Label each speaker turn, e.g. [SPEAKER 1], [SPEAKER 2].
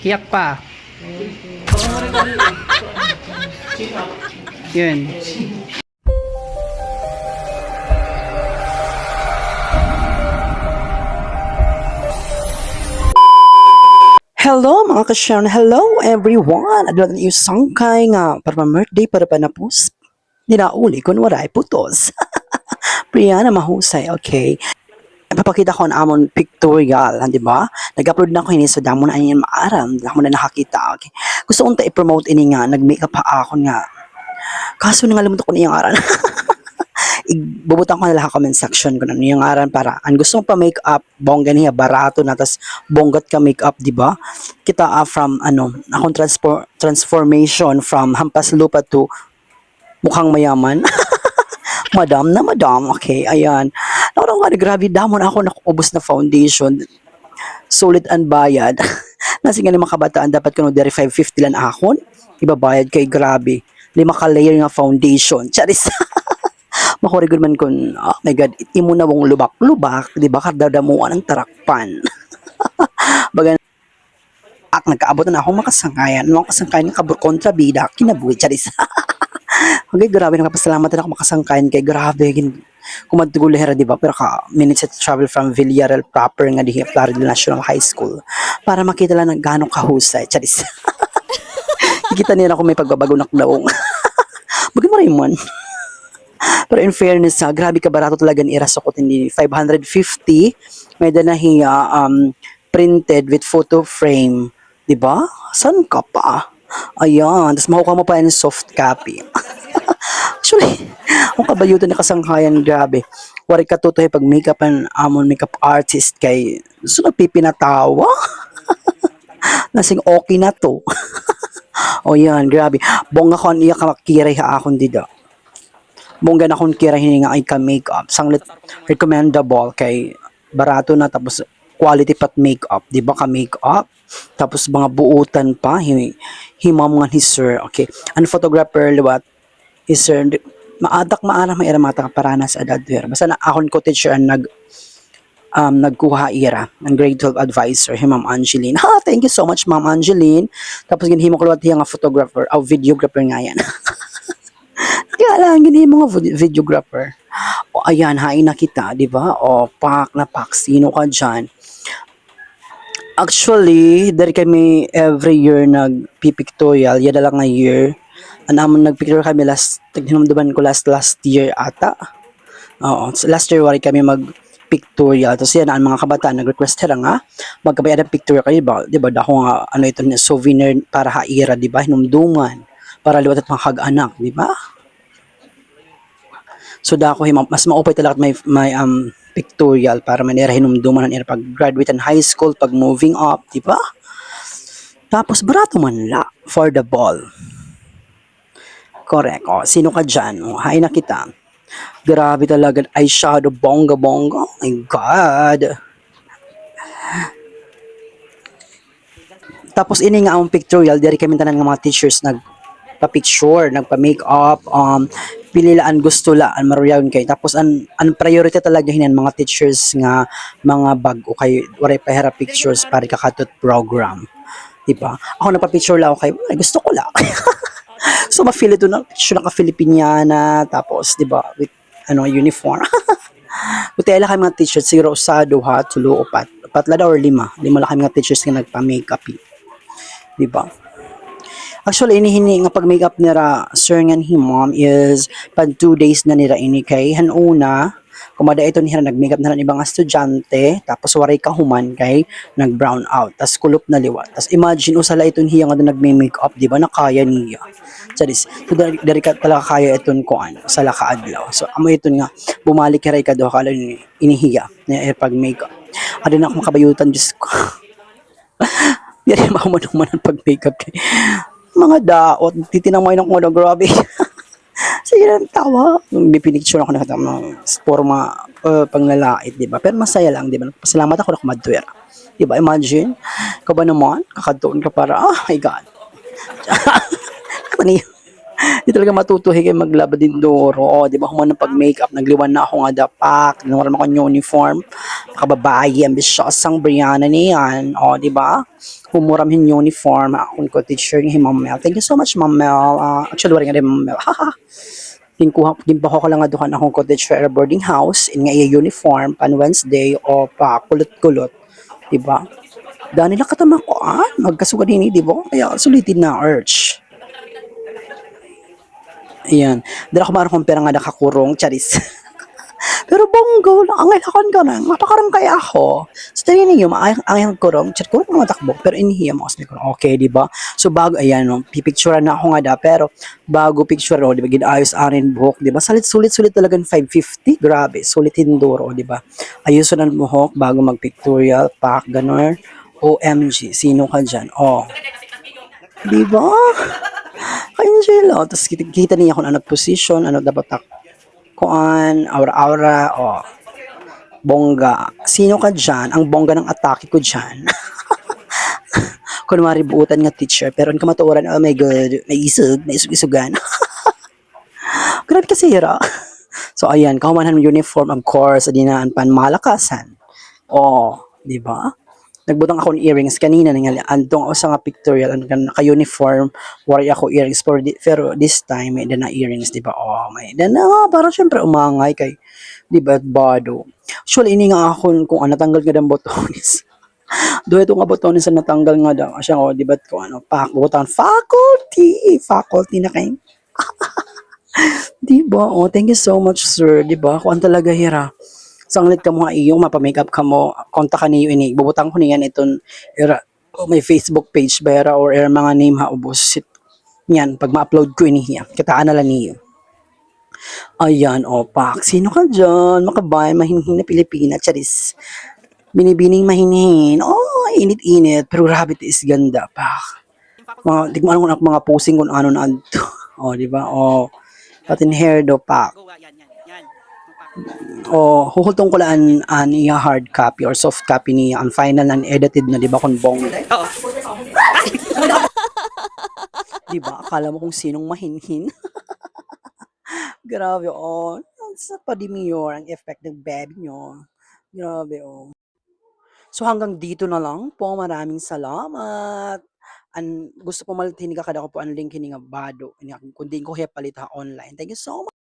[SPEAKER 1] Kiyak pa. Yun.
[SPEAKER 2] Hello mga kasyan, hello everyone! Adwan yung sangkay nga para birthday para panapos. Dinauli kung waray putos. Priya na mahusay, okay. Papakita ko ang amon pictorial, di ba? Nag-upload na ko ini so damo na ayan maaram, damo na nakakita, okay. Gusto kong ta-promote ini nga, nag-makeup pa ako nga. Kaso na nga limutan ko niyang aran. Ibubutan ko na lang comment section ko na niyang aran para ang gusto mo pa makeup, bongga niya, barato na, tas bonggat ka makeup, di ba? Kita ah, from ano, akong transfor- transformation from hampas lupa to mukhang mayaman. madam na madam, okay, ayan. Naku nga, grabe, damon ako nakubos na foundation. Sulit ang bayad. Nasi nga ni mga kabataan, dapat kuno dari 550 lang akon. Ibabayad kay grabe. Lima ka layer nga foundation. Charis. Makurigod man kun, oh my God, imo na wong lubak-lubak, di ba? Kardadamuan ang tarakpan. Baga, at nagkaabot na akong makasangayan. Ano ang kasangkayan ng kabur kontrabida, kinabuhi, charis. Okay, grabe, nakapasalamat na ako makasangkayan kay grabe. Gin, kumadtugulera, di ba? Pero ka, minutes to travel from Villarreal proper nga di Florida National High School para makita lang ng gano'ng kahusay. Charis. Kikita nila kung may pagbabago na daong. Bagay mo Raymond. Pero in fairness, ha, grabe ka barato talaga ni Irasokot hindi 550 may danahiya um, printed with photo frame. ba? San ka pa? Ayan, tapos makukuha mo pa yung soft copy. Actually, ang kabayutan na kasanghayan, grabe. Wari ka tutoy pag makeup and amon makeup artist kay so nagpipinatawa. Lasing okay na to. o yan, grabe. Bongga ko ang iya ka makiray ha akong dida. Bongga na akong kira hininga ay ka makeup. Sanglit recommendable kay barato na tapos quality pat makeup. Di ba ka makeup? Tapos mga buutan pa. Hi, himam nga ni sir. Okay. Ang photographer, liwat, is sir, maadak maarang may mata parana sa edad wer. Basta na akon ko teacher ang nag um, nagkuha ira ng grade 12 advisor, hi Ma'am Angeline. Ha, thank you so much, Ma'am Angeline. Tapos ginhimo ko nga photographer, o videographer nga yan. Lang, nga vid- videographer. O ayan, hain na kita, di ba? O pak na pak, sino ka dyan? Actually, dari kami every year nag-pictorial, yada lang nga year. Anamon nagpicture kami last, tighinumduman ko last last year ata. Oo, last year wari kami mag pictorial. Tapos yan, ang mga kabataan nag-request nila nga, magkabayad ng pictorial kayo, ba? Di ba? Dako nga, ano ito, na souvenir para haira, di ba? Hinumduman. Para liwat at mga kag-anak, di ba? So dako him mas maupay talaga may may um pictorial para manera hinumduman ang pag graduate in high school, pag moving up, di ba? Tapos barato man la for the ball. Correct. O, sino ka dyan? O, hi na kita. Grabe talaga. Eyeshadow, bongga-bongga. Oh my God. Tapos ini nga ang pictorial, diri kami tanan nga mga teachers nag pa-picture, nagpa-makeup, um, pililaan gusto la, an maruyaw kay. Tapos an, an priority talaga hinan mga teachers nga mga bago kay waray pahera pictures para kakatot program. Diba? Ako nagpa-picture lang ako kay, ay, gusto ko lang. so ma-feel ito na picture na ka-Filipiniana, tapos 'di ba with ano uniform. Buti ala kay mga teachers siguro usado ha, tulo upat. Upat la daw or lima. Lima lang kay mga teachers nga nagpa-makeup. eh. 'Di ba? Actually, inihini nga pag makeup nira sir nga ni mom is pag two days na nira ini kay hanuna kumada ito niya nag-makeup na rin ibang estudyante tapos waray ka human kay nag-brown out tas kulop na liwat tas imagine usala ito niya nga na nagme-makeup di ba na kaya niya Charis, so dari, ka talaga kaya iton ko ano, sa laka adlaw. So amo ito nga bumalik kay ka do kala ni inihiya na eh, pag makeup. Adi na ako makabayutan Diyos ko. Di rin makumanong pag makeup kay mga daot, titinang mo ng kuno, grabe. Sige lang, tawa. Nung pinicture ako nakatama, forma, uh, panglalait, di ba? Pero masaya lang, di ba? Pasalamat ako na kumadwera. Di ba? Imagine. Ka ba naman? Kakadtoon ka para, oh my God. Kani, di talaga matutuhi kayo maglaba din duro. O, di ba? Human ng pag-makeup, nagliwan na ako nga dapak. Nawaran ako ng uniform. Kababae, ambisyosang Brianna niyan. O, di ba? Humuram hin uniform. Akong ko teacher ni Ma'am Mel. Thank you so much, Ma'am Mel. Ah, actually, wala nga rin Ma'am Mel. Ginkuha, ginbaho ko lang nga duhan akong cottage fair boarding house in nga iya uniform pan Wednesday o pa kulot-kulot. Diba? Dahil nila katama ko, ah, magkasugan ini, di ba? Kaya sulitin na, urge. Ayan. Dala ko marang kong pera nga nakakurong, charis. Pero bonggo lang, ang ilakon ka na, mapakaram kaya ako. So, tali ninyo, ang ang kurong, chat kurong mga takbo, pero inihiya mo, kasi ko, okay, di ba? So, bago, ayan, no, pipicture na ako nga da, pero bago picture, oh, di ba, ginayos arin buhok, di ba? Salit, sulit, sulit talagang 550, grabe, sulit hinduro, di ba? Ayusin ang buhok bago mag-pictorial, pack, ganun. OMG, sino ka dyan? Oh. Di ba? Ka-Angelo. Tapos kita, kita niya kung ano position, ano dapat tak kuan, aura-aura, oh. Bongga. Sino ka dyan? Ang bongga ng atake ko dyan. Kunwari buutan nga teacher, pero ang kamatuoran, oh my god, may isog, may isog-isugan. Grabe kasi hira. So ayan, kahumanan ng uniform, of course, adinaan pan malakasan. Oh, di ba? Nagbutang ako ng earrings kanina nga andong sa nga pictorial ano kan naka-uniform wari ako earrings. Pero, di, pero this time may na earrings di ba? Oh may na para syempre umangay kay di ba bado. Actually ini nga ako kung ano tanggal nga ng botones. Doon ito nga botones na natanggal nga daw. Siya oh di ba ko ano faculty faculty! Faculty na kay di ba? Oh thank you so much sir. Di ba? Kung talaga hira sanglit ka mo nga iyong mapamakeup ka mo, konta ka niyo ini, bubutang ko niyan iton, era, o may Facebook page bera or era mga name ha ubos yan pag ma-upload ko ini hiya kitaan na lang niyo. Ayan o pak sino ka dyan? Makabay mahinhin na Pilipina charis. Binibining mahinhin. Oh init-init pero grabe is ganda pak mga di ko kung mga posing kung ano na adto oh di ba? Oh patin hair do pak
[SPEAKER 1] Go, yan, yan, yan.
[SPEAKER 2] O huhultong ko lang an iya hard copy or soft copy niya ang final na edited na di ba kung bong?
[SPEAKER 1] Oo.
[SPEAKER 2] di ba? Akala mo kung sinong mahinhin. Grabe oh sa padimiyor ang effect ng baby nyo. Grabe oh so hanggang dito na lang po. Maraming salamat. An gusto po maltinig ka kada ko po ang link ini nga bado. Kundi ko hiya palit ha online. Thank you so much